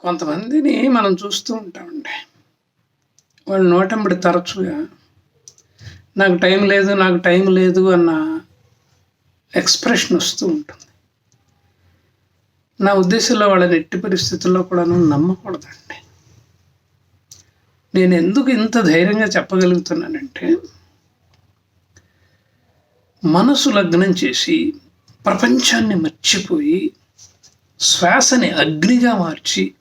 కొంతమందిని మనం చూస్తూ ఉంటామండి. వాళ్ళు నోటంబడి తరచుగా నాకు టైం లేదు నాకు టైం లేదు అన్న ఎక్స్ప్రెషన్ వస్తూ ఉంటుంది. నా ఉద్దేశంలో వాళ్ళని ఎట్టి పరిస్థితుల్లో కూడాను నమ్మకూడదండి. నేను ఎందుకు ఇంత ధైర్యంగా చెప్పగలుగుతున్నానంటే మనసు లగ్నం చేసి ప్రపంచాన్ని మర్చిపోయి శ్వాసని అగ్నిగా మార్చి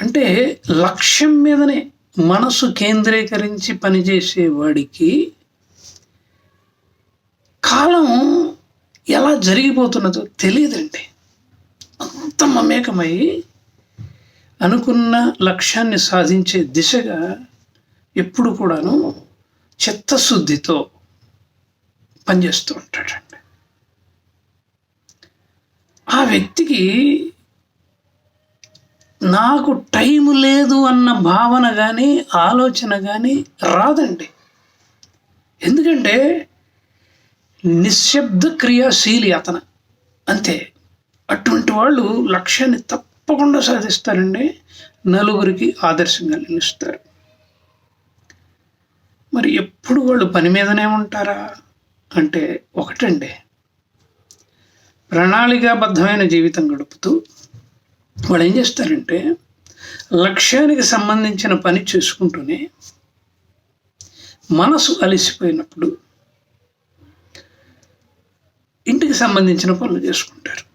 అంటే లక్ష్యం మీదనే మనసు కేంద్రీకరించి పనిచేసేవాడికి కాలం ఎలా జరిగిపోతున్నదో తెలియదండి. అంత మమేకమై అనుకున్న లక్ష్యాన్ని సాధించే దిశగా ఎప్పుడు కూడాను చిత్తశుద్ధితో పనిచేస్తూ ఉంటాడండి. ఆ వ్యక్తికి నాకు టైం లేదు అన్న భావన కానీ ఆలోచన కానీ రాదండి. ఎందుకంటే నిశ్శబ్ద క్రియాశీలి అతను. అంతే. అటువంటి వాళ్ళు లక్ష్యాన్ని తప్పకుండా సాధిస్తారండి. నలుగురికి ఆదర్శంగా నిలుస్తారు. మరి ఎప్పుడు వాళ్ళు పని మీదనే ఉంటారా? అంటే ఒకటండి. ప్రణాళికాబద్ధమైన జీవితం గడుపుతూ వాళ్ళు ఏం చేస్తారంటే లక్ష్యానికి సంబంధించిన పని చేసుకుంటూనే మనసు అలసిపోయినప్పుడు ఇంటికి సంబంధించిన పనులు చేసుకుంటారు.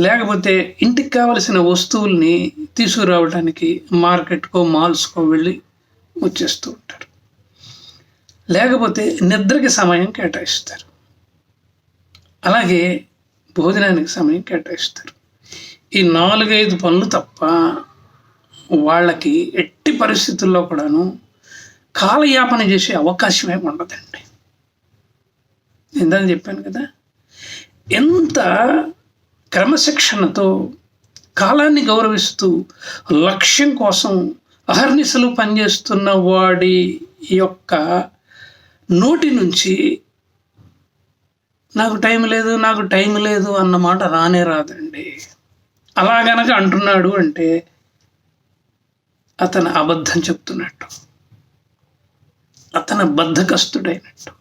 లేకపోతే ఇంటికి కావలసిన వస్తువుల్ని తీసుకురావడానికి మార్కెట్కో మాల్స్కో వెళ్ళి వచ్చేస్తూ ఉంటారు. లేకపోతే నిద్రకి సమయం కేటాయిస్తారు. అలాగే భోజనానికి సమయం కేటాయిస్తారు. ఈ నాలుగైదు పనులు తప్ప వాళ్ళకి ఎట్టి పరిస్థితుల్లో కూడాను కాలయాపన చేసే అవకాశమే ఉండదండి. ఇందాక చెప్పాను కదా ఎంత క్రమశిక్షణతో కాలాన్ని గౌరవిస్తూ లక్ష్యం కోసం అహర్నిశలు పనిచేస్తున్న వాడి యొక్క నోటి నుంచి నాకు టైం లేదు నాకు టైం లేదు అన్న మాట రానే రాదండి. అలా గనక అంటున్నాడు అంటే అతను అబద్ధం చెప్తున్నట్టు. అతను బద్ధకస్తుడైనట్టు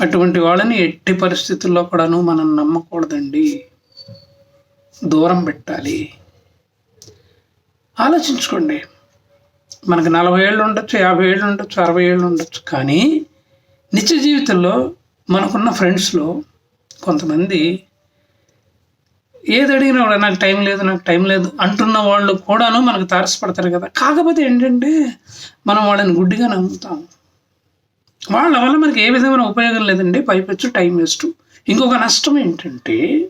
అటువంటి వాళ్ళని ఎట్టి పరిస్థితుల్లో కూడాను మనం నమ్మకూడదండి. దూరం పెట్టాలి. ఆలోచించుకోండి. మనకు నలభై ఏళ్ళు ఉండొచ్చు యాభై ఏళ్ళు ఉండొచ్చు అరవై ఏళ్ళు ఉండొచ్చు కానీ నిత్య జీవితంలో మనకున్న ఫ్రెండ్స్లో కొంతమంది ఏది అడిగినా కూడా నాకు టైం లేదు నాకు టైం లేదు అంటున్న వాళ్ళు కూడాను మనకు తారసపడతారు కదా. కాకపోతే ఏంటంటే మనం వాళ్ళని గుడ్డిగా నమ్ముతాం వాళ్ళ వల్ల మనకి ఏ విధమైన ఉపయోగం లేదండి పైపెచ్చు టైం వేస్ట్. ఇంకొక నష్టం ఏంటంటే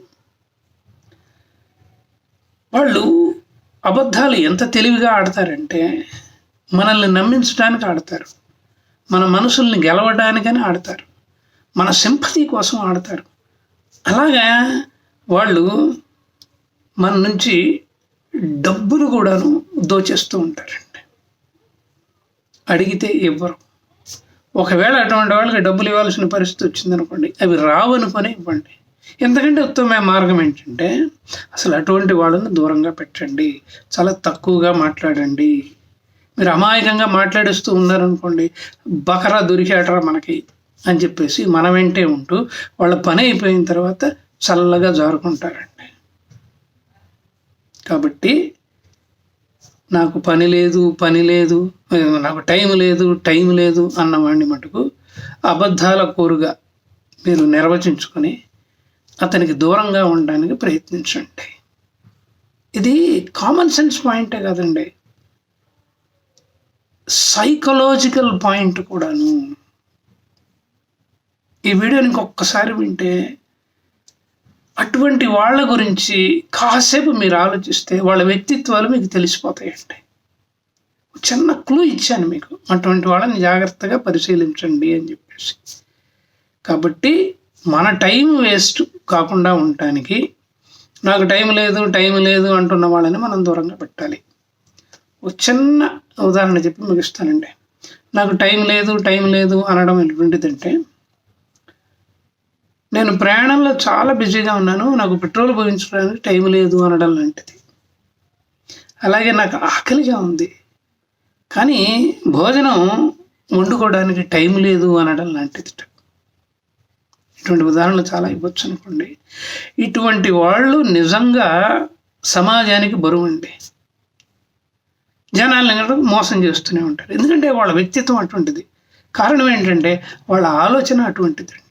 వాళ్ళు అబద్ధాలు ఎంత తెలివిగా ఆడతారంటే మనల్ని నమ్మించడానికి ఆడతారు. మన మనసుల్ని గెలవడానికని ఆడతారు. మన సింపతి కోసం ఆడతారు. అలాగా వాళ్ళు మన నుంచి డబ్బులు కూడాను దోచేస్తూ ఉంటారండి. అడిగితే ఇవ్వరు ఒకవేళ అటువంటి వాళ్ళకి డబ్బులు ఇవ్వాల్సిన పరిస్థితి వచ్చిందనుకోండి అవి రావనుకొని ఇవ్వండి. ఎందుకంటే ఉత్తమమైన మార్గం ఏంటంటే అసలు అటువంటి వాళ్ళని దూరంగా పెట్టండి. చాలా తక్కువగా మాట్లాడండి. మీరు అమాయకంగా మాట్లాడిస్తూ ఉన్నారనుకోండి బకరా దొరికేటరా మనకి అని చెప్పేసి మన వెంటే ఉంటూ వాళ్ళ పని అయిపోయిన తర్వాత చల్లగా జారుకుంటారండి. కాబట్టి నాకు పని లేదు పని లేదు నాకు టైం లేదు టైం లేదు అన్నవాడిని మటుకు అబద్ధాల కోరుగా మీరు నిర్వచించుకొని అతనికి దూరంగా ఉండడానికి ప్రయత్నించండి. ఇది కామన్ సెన్స్ పాయింటే కదండి. సైకలాజికల్ పాయింట్ కూడాను. ఈ వీడియోని ఇంకొకసారి వింటే అటువంటి వాళ్ళ గురించి కాసేపు మీరు ఆలోచిస్తే వాళ్ళ వ్యక్తిత్వాలు మీకు తెలిసిపోతాయండి చిన్న క్లూ ఇచ్చాను మీకు. అటువంటి వాళ్ళని జాగ్రత్తగా పరిశీలించండి అని చెప్పేసి. కాబట్టి మన టైం వేస్ట్ కాకుండా ఉండటానికి నాకు టైం లేదు టైం లేదు అంటున్న వాళ్ళని మనం దూరంగా పెట్టాలి. ఒక చిన్న ఉదాహరణ చెప్పి ముగిస్తానండి. నాకు టైం లేదు టైం లేదు అనడం ఎటువంటిదంటే నేను ప్రయాణంలో చాలా బిజీగా ఉన్నాను. నాకు పెట్రోల్ పోయించడానికి టైం లేదు అనడం లాంటిది. అలాగే నాకు ఆకలిగా ఉంది. కానీ భోజనం వండుకోవడానికి టైం లేదు అనడం లాంటిది. ఇటువంటి ఉదాహరణలు చాలా ఇవ్వచ్చు అనుకోండి. ఇటువంటి వాళ్ళు నిజంగా సమాజానికి బరువు అండి. జనాలను మోసం చేస్తూనే ఉంటారు. ఎందుకంటే వాళ్ళ వ్యక్తిత్వం అటువంటిది. కారణం ఏంటంటే వాళ్ళ ఆలోచన అటువంటిది. అండి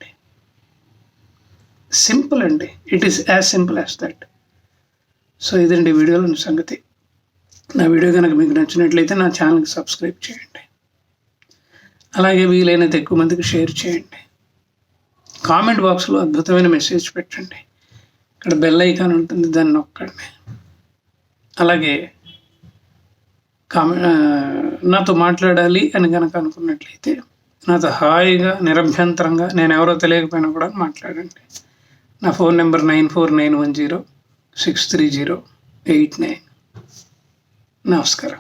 సింపుల్ అండి. It is as simple as that so ఇదండి వీడియోలో సంగతి. నా వీడియో కనుక మీకు నచ్చినట్లయితే నా ఛానల్కి సబ్స్క్రైబ్ చేయండి. అలాగే వీలైనంత ఎక్కువ మందికి షేర్ చేయండి. కామెంట్ బాక్స్లో అద్భుతమైన మెసేజ్ పెట్టండి. ఇక్కడ బెల్ ఐకాన్ ఉంటుంది దాన్ని నొక్కండి. అలాగే కామె నాతో మాట్లాడాలి అని కనుక అనుకున్నట్లయితే నాతో హాయిగా నిరభ్యంతరంగా నేను ఎవరో తెలియకపోయినా కూడా మాట్లాడండి. నా phone number nine four nine one zero six three zero eight nine. నమస్కారం.